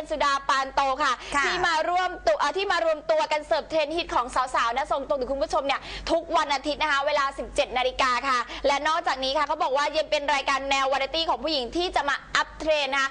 นสุดาปานโตค่ะ ค่ะที่มาร่วมตัวเอ่อที่มารวมตัวกันเสิร์ฟเทรนด์ฮิตของสาวๆนะส่งตรงถึงคุณผู้ชมเนี่ยทุกวันอาทิตย์นะคะ เวลา 17 นาฬิกาค่ะ และนอกจากนี้ค่ะเขาบอกว่ายังเป็นรายการแนววาไรตี้ของผู้หญิงที่จะมาอัพเทรนด์นะคะ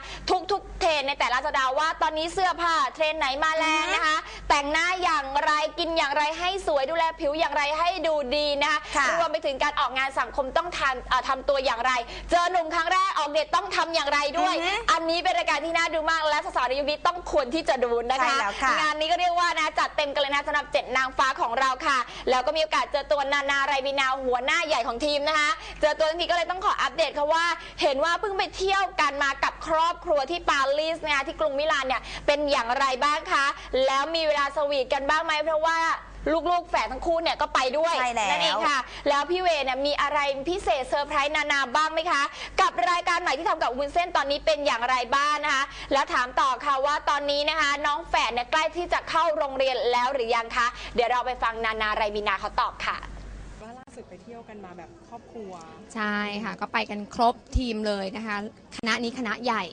ทุกๆเทรนด์ในแต่ละสัปดาห์ว่าตอนนี้เสื้อผ้าเทรนด์ไหนมาแรงนะคะ แต่งหน้าอย่างไรกินอย่างไรให้สวยดูแลผิวอย่างไรให้ดูดีนะคะค่ะรวมไปถึงการออกงานสังคมต้องทานเอ่อทำตัวอย่างไร เจอหนุ่มครั้งแรกออกเดทต้องทำอย่างไรด้วย อือฮึอันนี้เป็นรายการที่น่าดูมากและสาวๆในยุคนี้ต้องควรที่จะดูนะคะใช่แล้วค่ะ งานนี้ก็เรียกว่านะจัดเต็มกันเลยนะสำหรับเจ็ดนางฟ้าของเราค่ะ แล้วก็มีโอกาสเจอตัวนานาไรบินาหัวหน้าใหญ่ของทีมนะคะ เจอตัวทันทีก็เลยต้องขออัปเดตค่ะว่า เห็นว่าเพิ่งไปเที่ยวกันมากับครอบครัวที่ปารีสนะคะที่กรุงมิลานเนี่ยเป็นอย่างไรบ้างคะ แล้วมีเวลาสวีทกันบ้างไหมเพราะว่าลูกๆแฝดทั้งคู่เนี่ยก็ไปด้วยใช่แล้ว นั่นเองค่ะ แล้วพี่เวย์เนี่ยมีอะไรพิเศษเซอร์ไพรส์นานาบ้างไหมคะ กับรายการใหม่ที่ทำกับวุ้นเส้นตอนนี้เป็นอย่างไรบ้างนะคะ แล้วถามต่อค่ะว่าตอนนี้นะคะ น้องแฝดเนี่ยใกล้ที่จะเข้าโรงเรียนแล้วหรือยังคะ เดี๋ยวเราไปฟังนานาไรบินาเขาตอบค่ะ ว่าล่าสุดไปเที่ยวกันมาแบบครอบครัว ใช่ค่ะ ก็ไปกันครบทีมเลยนะคะ คณะนี้คณะใหญ่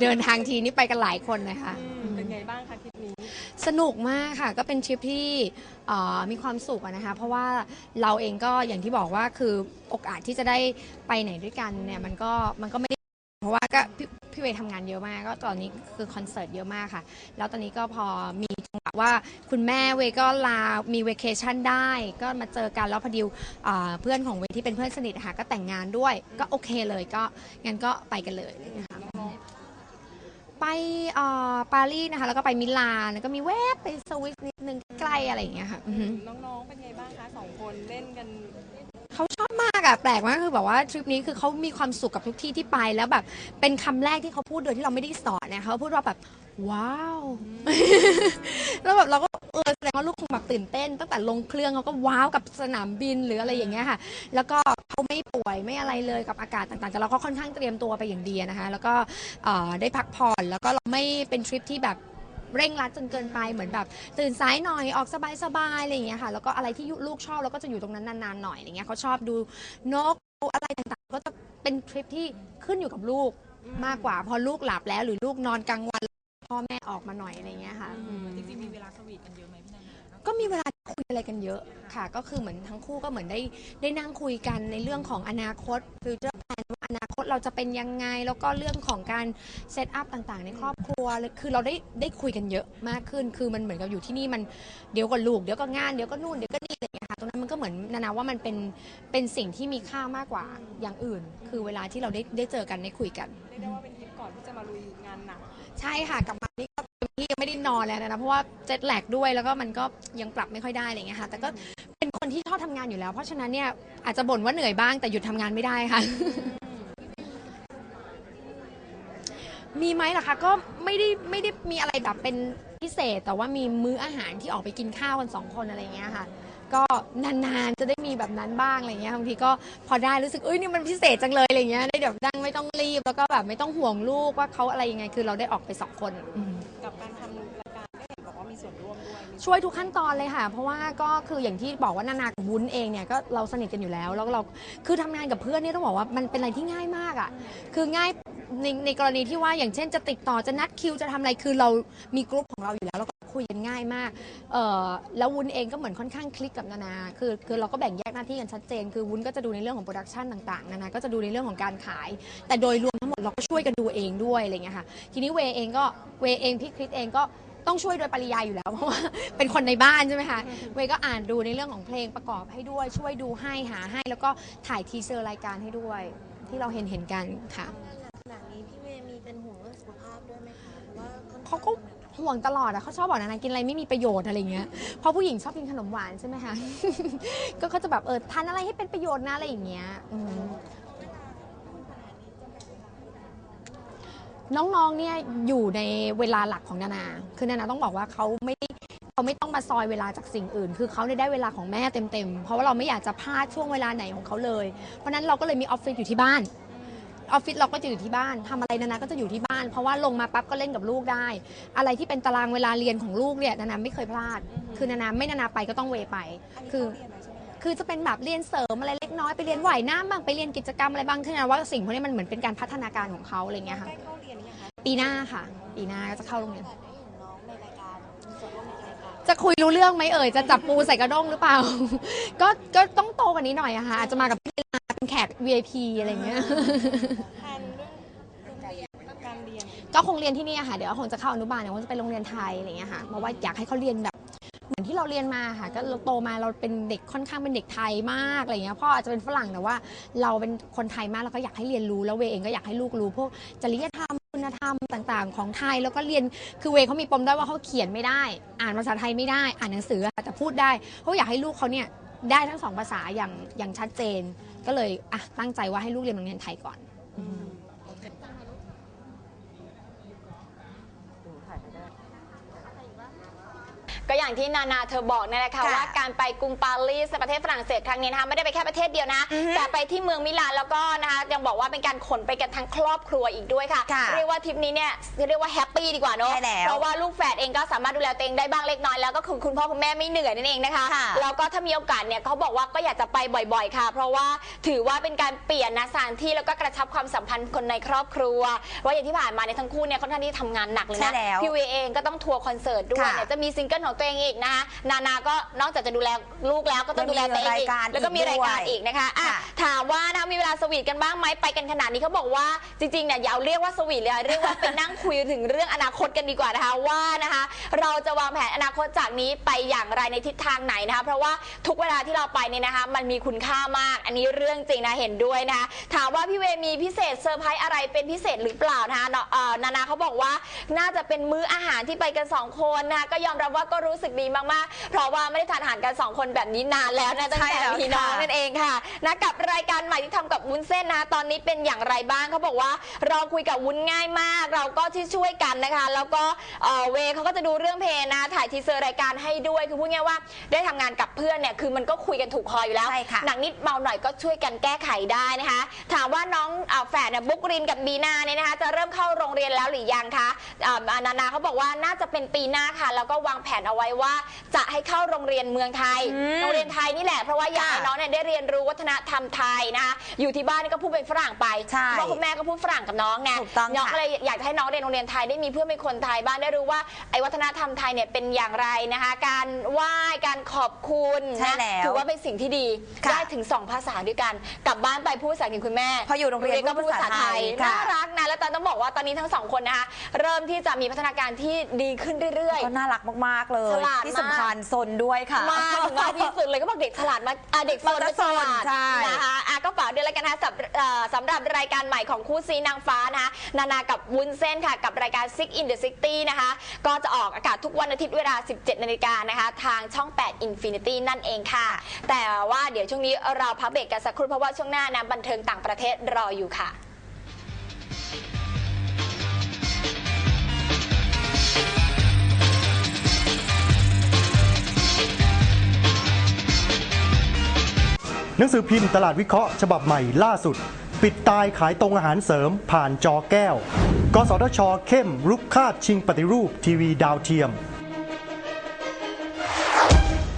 เดินทางทีนี่ไปกันหลายคนนะคะ เป็นไงบ้างคะทริปนี้ สนุกมากค่ะ ก็เป็นทริปที่เอ่อมีความสุขอะนะคะ เพราะว่าเราเองก็อย่างที่บอกว่าคือโอกาสที่จะได้ไปไหนด้วยกันเนี่ยมันก็มันก็ไม่ได้เพราะว่าก็พี่พี่เวย์ทำงานเยอะมาก ก็ตอนนี้คือคอนเสิร์ตเยอะมากค่ะ แล้วตอนนี้ก็พอมีจังหวะว่าคุณแม่เวย์ก็ลา มีเวเคชั่นได้ ก็มาเจอกันแล้วพอดีอ่าเพื่อนของเวย์ที่เป็นเพื่อนสนิทอะค่ะก็แต่งงานด้วย ก็โอเคเลยก็งั้นก็ไปกันเลยนะคะ เอ่อปารีสนะคะ แล้วก็ไปมิลานแล้วก็มีแวบไปสวิสนิดนึงใกล้ๆอะไรอย่างเงี้ยค่ะอือฮึน้องๆ เป็นไงบ้างคะสองคนเล่นกัน เขาชอบมากอะแปลกมากคือแบบว่าทริปนี้คือเขามีความสุขกับทุกที่ที่ไปแล้วแบบเป็นคำแรกที่เขาพูดโดยที่เราไม่ได้สอนเนี่ยเขาพูดว่าแบบว้าว แล้วแบบเราก็เออแสดงว่าลูกคง แบบตื่นเต้น ตั้งแต่ลงเครื่องเขาก็ว้าวกับสนามบินหรืออะไรอย่างเงี้ยค่ะ แล้วก็เขาไม่ป่วยไม่อะไรเลยกับอากาศต่างๆ แต่เราก็ค่อนข้างเตรียมตัวไปอย่างดีนะคะ แล้วก็เอ่อได้พักผ่อนแล้วก็เราไม่เป็นทริปที่แบบเร่งรัดจนเกินไปเหมือนแบบ ตื่นสายหน่อยออกสบายๆอะไรอย่างเงี้ยค่ะแล้วก็อะไรที่ลูกชอบเราก็จะอยู่ตรงนั้นนานๆหน่อยอะไรเงี้ยเขาชอบดูนกดูอะไรต่างๆ ก็จะเป็นทริปที่ขึ้นอยู่กับลูกมากกว่า พอลูกหลับแล้วหรือลูกนอนกลางวันพ่อแม่ออกมาหน่อยอะไรเงี้ยค่ะ จริงๆมีเวลาสวีทกันเยอะไหมพี่นานา ก็มีเวลาคุยอะไรกันเยอะค่ะ ก็คือเหมือนทั้งคู่ก็เหมือนได้ได้นั่งคุยกันในเรื่องของอนาคตฟิวเจอร์แพลนว่าอนาคตเราจะเป็นยังไง แล้วก็เรื่องของการเซตอัพต่างๆ ในครอบครัวเลยคือเราได้ได้คุยกันเยอะมากขึ้น คือมันเหมือนกับอยู่ที่นี่มันเดี๋ยวก็ลูกเดี๋ยวก็งานเดี๋ยวก็นู่นเดี๋ยวก็นี่อะไรอย่างเงี้ยค่ะตรงนั้นมันก็เหมือนนานาว่ามันเป็นเป็นสิ่งที่มีค่ามากกว่าอย่างอื่น คือเวลาที่เราได้ได้เจอกันได้คุยกัน เรียกได้ว่าเป็นทริปก่อนที่จะมาลุยงานหนัก ใช่ค่ะกลับมานี่ก็เต็ม ที่ยังไม่ได้นอนแล้วนะเพราะว่าเจ็ตแลกด้วยแล้วก็มันก็ยังปรับไม่ค่อยได้อะไรเงี้ยค่ะ แต่ก็เป็นคนที่ชอบทำงานอยู่แล้ว เพราะฉะนั้นเนี่ยอาจจะบ่นว่าเหนื่อยบ้างแต่หยุดทำงานไม่ได้ค่ะ มีไหมล่ะคะก็ไม่ได้ไม่ได้มีอะไรแบบเป็นพิเศษ แต่ว่ามีมื้ออาหารที่ออกไปกินข้าวกันสองคนอะไรเงี้ยค่ะ ก็นานๆจะได้มีแบบนั้นบ้างอะไรเงี้ยบางทีก็พอได้รู้สึกเอ้ยนี่มันพิเศษจังเลยอะไรเงี้ยได้แบบดังไม่ต้องรีบแล้วก็แบบไม่ต้องห่วงลูกว่าเขาอะไรยังไงคือเราได้ออกไปสองคนอืม กับการทำรายการก็เห็นบอกว่ามีส่วนร่วมด้วยมีช่วยทุกขั้นตอนเลยค่ะ เพราะว่าก็คืออย่างที่บอกว่านานากับวุ้นเองเนี่ยก็เราสนิทกันอยู่แล้ว แล้วเราคือทำงานกับเพื่อนเนี่ยต้องบอกว่ามันเป็นอะไรที่ง่ายมากอะคือง่ายในในกรณีที่ว่าอย่างเช่นจะติดต่อจะนัดคิวจะทำอะไรคือเรามีกลุ่มของเราอยู่แล้วแล้วก็ คุยกันง่ายมากเออแล้ววุ้นเองก็เหมือนค่อนข้างคลิกกับนานา คือคือเราก็แบ่งแยกหน้าที่กันชัดเจน คือวุ้นก็จะดูในเรื่องของโปรดักชันต่างๆ นานา ก็จะดูในเรื่องของการขาย แต่โดยรวมทั้งหมดเราก็ช่วยกันดูเองด้วยอะไรเงี้ยค่ะ ทีนี้เวย์เองก็เวย์เองพี่คริสเองก็ต้องช่วยโดยปริยายอยู่แล้วเพราะว่าเป็นคนในบ้านใช่ไหมคะเวย์ก็อ่านดูในเรื่องของเพลงประกอบให้ด้วย ช่วยดูให้หาให้ แล้วก็ถ่ายทีเซอร์รายการให้ด้วย ที่เราเห็นเห็นๆกันค่ะขนาดนี้พี่เวย์มีเป็นห่วงเรื่องสุขภาพด้วยไหมคะว่าค่อนข้งเขาก็ ห่วงตลอดอะเขาชอบบอกนะนะกินอะไรไม่มีประโยชน์อะไรเงี้ยเพราะผู้หญิงชอบกินขนมหวานใช่ไหมคะ ก็เขาจะแบบเออทานอะไรให้เป็นประโยชน์นะอะไรอย่างเงี้ยอืมน้องๆ เนี่ยอยู่ในเวลาหลักของนานา คือนานาต้องบอกว่าเขาไม่ได้เขาไม่ต้องมาซอยเวลาจากสิ่งอื่น คือเขาได้เวลาของแม่เต็มๆ เพราะว่าเราไม่อยากจะพลาดช่วงเวลาไหนของเขาเลย เพราะนั้นเราก็เลยมีออฟฟิศอยู่ที่บ้าน ออฟฟิศเราก็จะอยู่ที่บ้านทำอะไรนานาก็จะอยู่ที่บ้าน เพราะว่าลงมาปั๊บก็เล่นกับลูกได้ อะไรที่เป็นตารางเวลาเรียนของลูกเนี่ยนานาไม่เคยพลาด คือนานาไม่นานาไปก็ต้องเวไป คือ คือจะเป็นแบบเรียนเสริมอะไรเล็กน้อยไปเรียนว่ายน้ำบ้างไปเรียนกิจกรรมอะไรบ้างที่นาว่าสิ่งพวกนี้มันเหมือนเป็นการพัฒนาการของเขาอะไรเงี้ยค่ะ ใกล้เข้าเรียนหรือยังคะปีปีหน้าค่ะ ปีหน้าก็จะเข้าโรงเรียน แต่ได้เห็นน้องในรายการมีส่วนร่วมในรายการจะคุยรู้เรื่องไหมเอ่ย จะจับปูใส่กระด้งหรือเปล่า ก็ก็ต้องโตกว่านี้หน่อยอะค่ะ อาจจะมากับ VIP อะไรเงี้ย แทนเรื่องโรงเรียนการเรียนก็คงเรียนที่นี่อะค่ะ เดี๋ยวคงจะเข้าอนุบาลเนี่ยคงจะไปโรงเรียนไทยอะไรเงี้ยค่ะ เพราะว่าอยากให้เขาเรียนแบบ เหมือนที่เราเรียนมาค่ะ ก็เราโตมาเราเป็นเด็กค่อนข้างเป็นเด็กไทยมากอะไรเงี้ย พ่ออาจจะเป็นฝรั่งแต่ว่า เราเป็นคนไทยมากแล้วก็อยากให้เรียนรู้แล้วเวย์เองก็อยากให้ลูกรู้พวกจริยธรรมคุณธรรมต่างๆ ของไทยแล้วก็เรียนคือเวย์เขามีปมด้อยว่าเขาเขียนไม่ได้ อ่านภาษาไทยไม่ได้ อ่านหนังสืออะแต่พูดได้เขาอยากให้ลูกเขาเนี่ย ได้ทั้งสองภาษาอย่างอย่างชัดเจน ก็เลยอะตั้งใจว่าให้ลูกเรียนโรงเรียนไทยก่อน ก็อย่างที่นานาเธอบอกนั่นแหละค่ะค่ะว่าการไปกรุงปารีสประเทศฝรั่งเศสครั้งนี้นะคะไม่ได้ไปแค่ประเทศเดียวนะ อือฮึแต่ไปที่เมืองมิลานแล้วก็นะคะยังบอกว่าเป็นการขนไปกันทั้งครอบครัวอีกด้วยค่ะ ค่ะเรียกว่าทริปนี้เนี่ยเรียกว่าแฮปปี้ดีกว่าเนอะใช่แล้วเพราะว่าลูกแฝดเองก็สามารถดูแลตัวเองได้บ้างเล็กน้อยแล้วก็คือคุณพ่อคุณแม่ไม่เหนื่อยนั่นเองนะคะค่ะ แล้วก็ถ้ามีโอกาสเนี่ยเขาบอกว่าก็อยากจะไปบ่อย ๆ ค่ะ เพราะว่าถือว่าเป็นการเปลี่ยนนะสถานที่แล้วก็กระชับความสัมพันธ์คนในครอบครัวว่าอย่างที่ผ่านมาในยทั้งคู่เนี่ยค่อนข้างที่ทำงานหนักเลยใช่นะแล้วพี่เวย์เองก็ต้องทัวร์คอนเสิร์ตด้วยค่ะ เนี่ยจะมีซิงเกิลของตัวเองอีกนะคะนานาก็นอกจากจะดูแลลูกแล้วก็ต้องดูแลตัวเองอีกยังมีรายการแล้วก็มีรายการอีกด้วยอีกนะคะอะค่ะถามว่านะมีเวลาสวีทกันบ้างไหมไปกันขนาดนี้เขาบอกว่าจริงๆเนี่ยอย่าเอาเรียกว่าสวีทเลยอะเรียกว่าไปนั่งคุยถึงเรื่องอนาคตกันดีกว่านะคะว่านะคะเราจะวางแผนอนาคตจากนี้ไปอย่างไรในทิศทางไหนนะคะเพราะว่าทุกเวลาที่เราไปเนี่ยนะคะ มันมีคุณค่ามาก อันนี้เรื่องจริงนะเห็นด้วยนะคะถามว่าพี่เวย์มีพิเศษเซอร์ไพรส์อะไรเป็นพิเศษหรือเปล่านะคะเนาะเอ่อนานาเขาบอกว่าน่าจะเป็นมื้ออาหารที่ไปกันสองคนนะคะก็ยอมรับว่าก็รู้สึกดีมากๆ เพราะว่าไม่ได้ทานอาหารกันสองคนแบบนี้นานแล้วนะตั้งใช่แต่แล้วมีน้องค่ะนั่นเองค่ะนะกับรายการใหม่ที่ทำกับวุ้นเส้นนะตอนนี้เป็นอย่างไรบ้างเขาบอกว่าเราคุยกับวุ้นง่ายมาก เราก็ที่ช่วยกันนะคะ แล้วก็เอ่อเวย์เขาก็จะดูเรื่องเพลงนะ ถ่ายทีเซอร์รายการให้ด้วยคือพูดง่ายๆว่าได้ทำงานกับเพื่อนเนี่ยคือมันก็คุยกันถูกคออยู่แล้วใช่ค่ะหนักนิดเบาหน่อยก็ช่วยกันแก้ไขได้นะคะ ถามว่าน้องอาแฝดเนี่ยบุ๊กรินกับบีนาเนี่ยนะคะ จะเริ่มเข้าโรงเรียนแล้วหรือยังคะอ่านานาเขาบอกว่าน่าจะเป็นปีหน้าค่ะ แล้วก็วางแผนเอาไว้ว่าจะให้เข้าโรงเรียนเมืองไทย อืมโรงเรียนไทยนี่แหละ เพราะว่าอยากให้ค่ะน้องเนี่ยได้เรียนรู้วัฒนธรรมไทยนะคะอยู่ที่บ้านนี่ก็พูดเป็นฝรั่งไปใช่เพราะคุณแม่ก็พูดฝรั่งกับน้องไงถูกต้องน้องค่ะ ก็เลยอยากจะให้น้องเรียนโรงเรียนไทยได้มีเพื่อนเป็นคนไทยบ้างได้รู้ว่าไอ้วัฒนธรรมไทยเนี่ยเป็นอย่างไรนะคะ การไหว้การขอบคุณใช่นะแล้วถือว่าเป็นสิ่งที่ดีค่ะได้ถึง2ภาษาด้วยกันกลับบ้านไปพูดภาษาอังกฤษคุณแม่พออยู่โรงเรียนก็พูดภาษาไทยค่ะ น่ารักนะแล้วตอนต้องบอกว่าตอนนี้ทั้งสองคนนะคะเริ่มที่จะมีพัฒนาการที่ดีขึ้นเรื่อย ก็น่ารักมาก ๆ เลยฉลาดที่มากสำคัญซนด้วยค่ะ มากถึงมากที่สุดเลยก็บอกเด็กฉลาดมากอะเด็กโซนมันก็ฉลาดโซนใช่นะคะอะก็ฝากด้วยแล้วกันนะคะสำเอ่อสำหรับรายการใหม่ของคู่ซีนางฟ้านะคะนานากับวุ้นเส้นค่ะ กับรายการ Six in the City นะคะ ก็จะออกอากาศทุกวันอาทิตย์เวลา 17 นาฬิกานะคะ ทางช่อง 8 Infinity นั่นเองค่ะ แต่ว่าเดี๋ยวช่วงนี้เราพักเบรกกันสักครู่เพราะว่าช่วงหน้านะบันเทิงต่างประเทศรออยู่ค่ะ หนังสือพิมพ์ตลาดวิเคราะห์ฉบับใหม่ล่าสุด ปิดตายขายตรงอาหารเสริมผ่านจอแก้ว กสทช เข้มรุกคาดชิงปฏิรูปทีวีดาวเทียม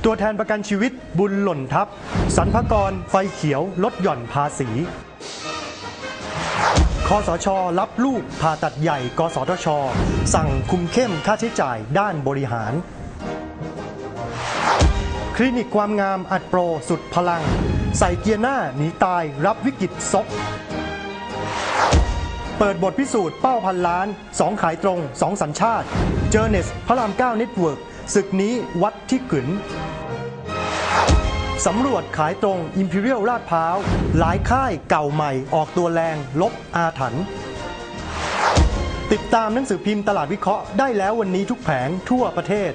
ตัวแทนประกันชีวิตบุญหล่นทับสรรพกร ไฟเขียวลดหย่อนภาษีคอสช รับลูกผ่าตัดใหญ่ กสทช สั่งคุมเข้มค่าใช้จ่ายด้านบริหาร คลินิกความงามอัดโปรสุดพลัง ใส่เกียร์หน้าหนีตายรับวิกฤตซบเปิดบทพิสูจน์เป้าพันล้าน 2 ขายตรง 2 สัญชาติ เจอเนสพระราม9เน็ตเวิร์กศึกนี้วัดที่ขึนสำรวจขายตรง Imperial ลาดพร้าว หลายค่ายเก่าใหม่ออกตัวแรง ลบอาถรรพ์ติดตามหนังสือพิมพ์ตลาดวิเคราะห์ได้แล้ววันนี้ทุกแผงทั่วประเทศ